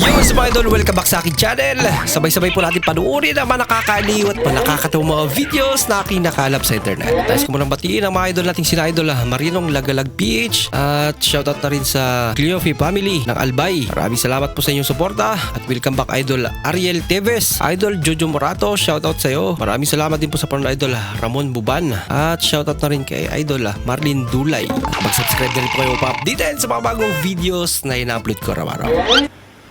Yo, sa mga idol, welcome back sa akin channel. Sabay-sabay po natin panuorin ang mga nakakaliw at mga nakakatawang mga videos na aking nakalap sa internet. Nais ko munang batiin ang mga idol nating sina idol ah, Marinong Lagalag PH at shoutout na rin sa Cleofi family ng Albay. Maraming salamat po sa inyong suporta at welcome back idol Ariel Teves, idol Jojo Morato, shoutout sa iyo. Maraming salamat din po sa panonood idol ah, Ramon Buban at shoutout na rin kay idol ah, Marlin Dulay. Mag-subscribe na rin po kayo pa-updated sa mga bagong videos na ina-upload ko araw-araw.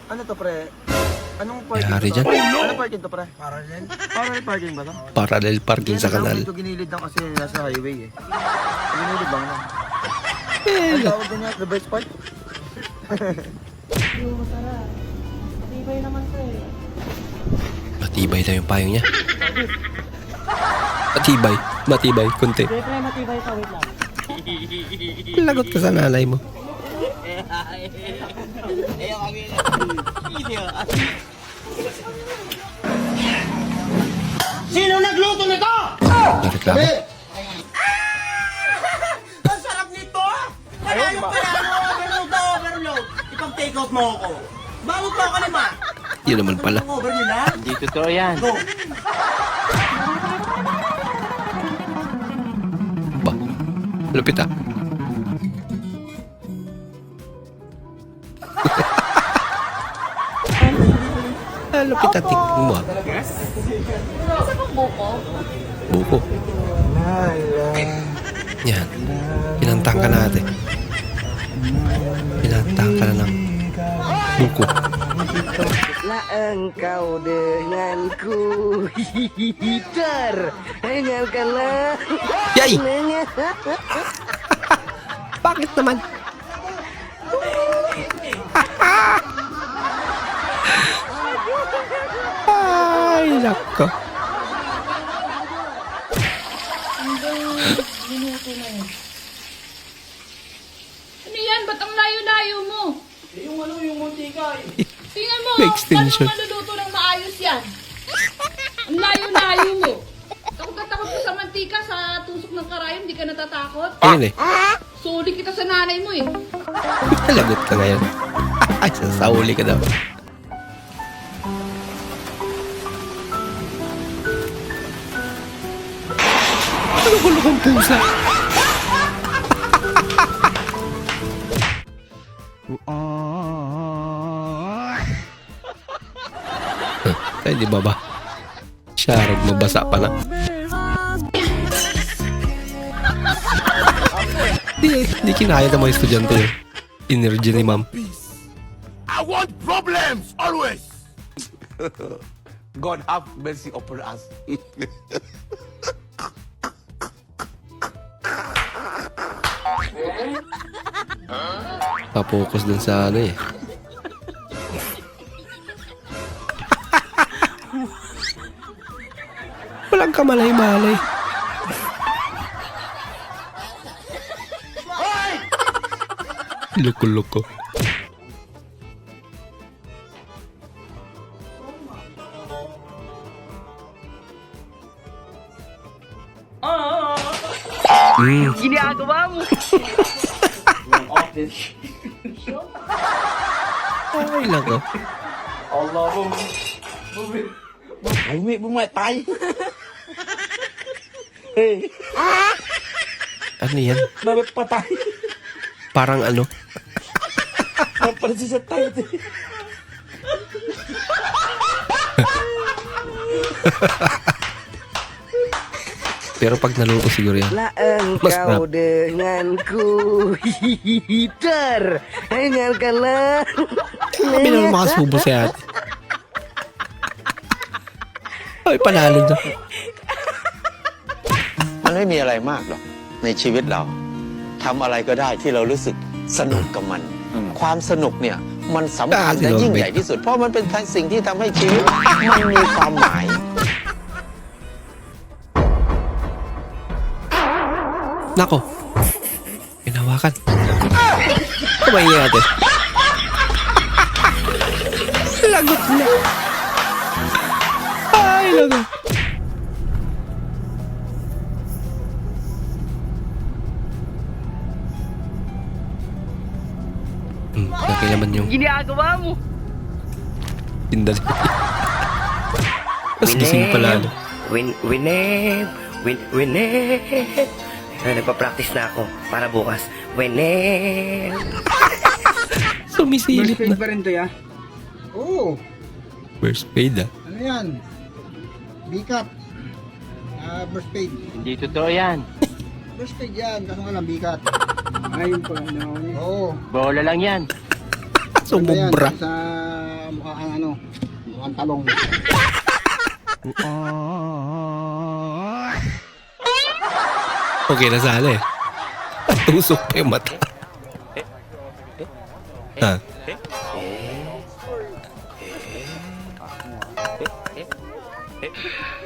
Ano to pre? Anong parking Yari to? dyan. Ano parking to pre? Parallel? Parallel parking ba to? Parallel parking sa kanal. Ito ginilid lang kasi nasa highway eh. Ginilid lang lang. Ang tawag din niya, reverse park? Matibay daw yung payong niya. Matibay. Matibay. Kunti. Lagot ka sa nanay mo. Sino nagluto nito? Nareklamo. Ang sarap nito! Panalo pa yan! Overload na overload! Ipag-take out mo ako. Bakit mo ako naman? Yun naman pala. Over nila? Hindi totoo yan. Go! Ba. Lupit ah. Ah, Lupit ah. Tingnan mo ah. Buko. Yan. Pinantang ka natin. Pinantang ka na ng buko. Lah engkau denganku Hitar Dengarkanlah Yay! Bakit naman? Ay, nako. Ano yan? Ba't ang layo-layo mo? Eh, yung ano, yung muntika eh. Tingnan mo, May extension. paano maluluto ng maayos yan? Ang layo-layo mo. Takot na takot ka sa mantika, sa tusok ng karayon, di ka natatakot? Ayun eh. Suli kita sa nanay mo eh. Lagot ka ngayon. Ay, sasauli ka daw. Ano gulo kong pusa? Ay, di ba ba? Sharag, mabasa pa na. Di, di kinaya ng mga estudyante yun. Energy ni ma'am. I want problems always. God have mercy upon us. Papokus dun sa ano eh. Walang kamalay-malay. Loko-loko. Mm. Ginagawa mo Ay, nako. Bumi, bumatay. hey, Ano yan? bakit patay? Parang ano? Napansin sa tayo. Pero pag naluto siguro yan. Lah Masarap. engkau denganku Hitar Dengarkanlah Kami naman makasubo si ate. Ay, panalo na. มันไม่มีอะไรมากหรอกในชีวิตเราทำอะไรก็ได้ที่เรารู้สึกสนุกกับมัน ความสนุกเนี่ยมันสำคัญอ่าสิและเรายิ่งไม่ใหญ่ที่สุด เพราะมันเป็นสิ่งที่ทำให้ชีวิต มันมีความหมาย Nako. Pinawakan. Kumain niya ate. Lagot na. Ay, lagot. Hmm, nakilaman yung Ginagawa mo Tinda Mas gising pala. wineb, win, wineb. Ah, nagpa-practice na ako para bukas. Wineb. Sumisilip na. pa rin to ya? Oo. First paid ah. Ano yan? Bikat. Ah, first paid. Hindi totoo yan. First paid yan, kaso nga lang bikat. Ayun po, ano. Oo. Bola lang yan. Sumubra. Sa mukhang ano, mukhang talong. Okay na sana eh. Tusok pa yung mata. Ha?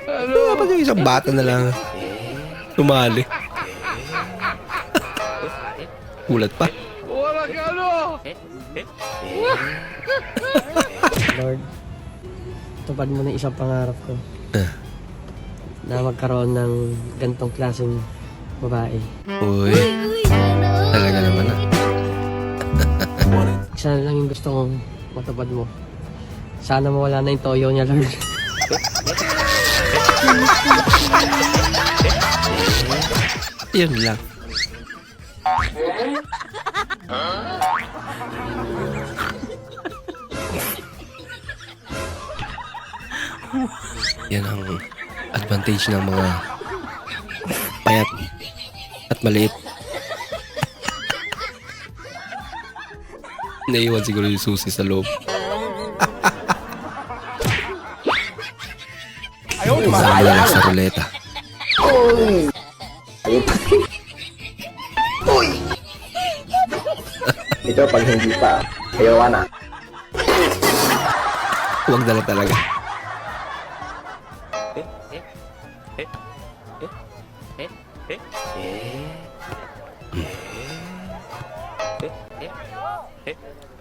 Ano? Dapat yung isang bata na lang. Tumali. Kulat pa. Lord, tupad mo na isang pangarap ko. Ah. Na magkaroon ng gantong klaseng babae. Uy. Talaga naman ah. Isa na lang yung gusto kong matupad mo. Sana mawala na yung toyo niya, Lord. Yun lang. Yan ang advantage ng mga payat at maliit. Naiwan siguro yung susi sa loob. Sama lang sa ruleta. Ito pag hindi pa, ayaw na. Huwag na lang talaga.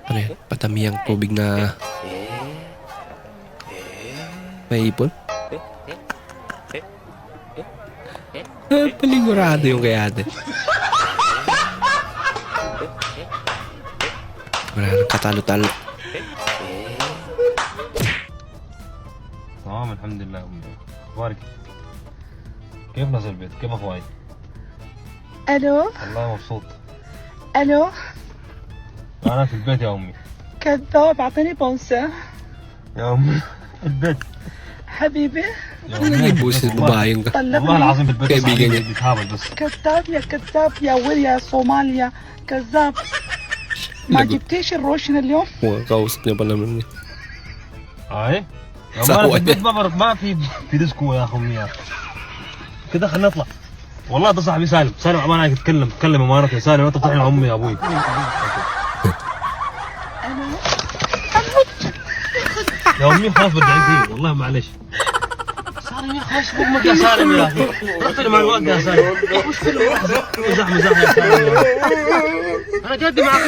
Ano yan? Patami ang tubig na may ipon? Ah, Paligurado yung kay ate. Wala nang katalo-talo. تمام الحمد لله أمي أخبارك كيف نزل البيت كيف أخوي الو والله مبسوط الو أنا في البيت يا أمي. كذاب أعطيني بونسة. يا أمي. البيت. حبيبي. بوس والله العظيم في البيت بس. كذاب يا كذاب يا ويل صوماليا. كذاب. ما جبتيش الروشن اليوم؟ غوص بلا مني. أي؟ ما في في ديسكو يا اخو أمي كده خلينا نطلع. والله ده صاحبي سالم. سالم أمانة تكلم تكلم أمانة سالم. أنت طحن امي يا أبوي. يا أمي خلاص بدي أعيد والله معلش سالم يا خلاص أمك يا سالم يا أخي اقتل مع الوقت يا سالم مش مزح مزح يا سالم. أنا جدي معك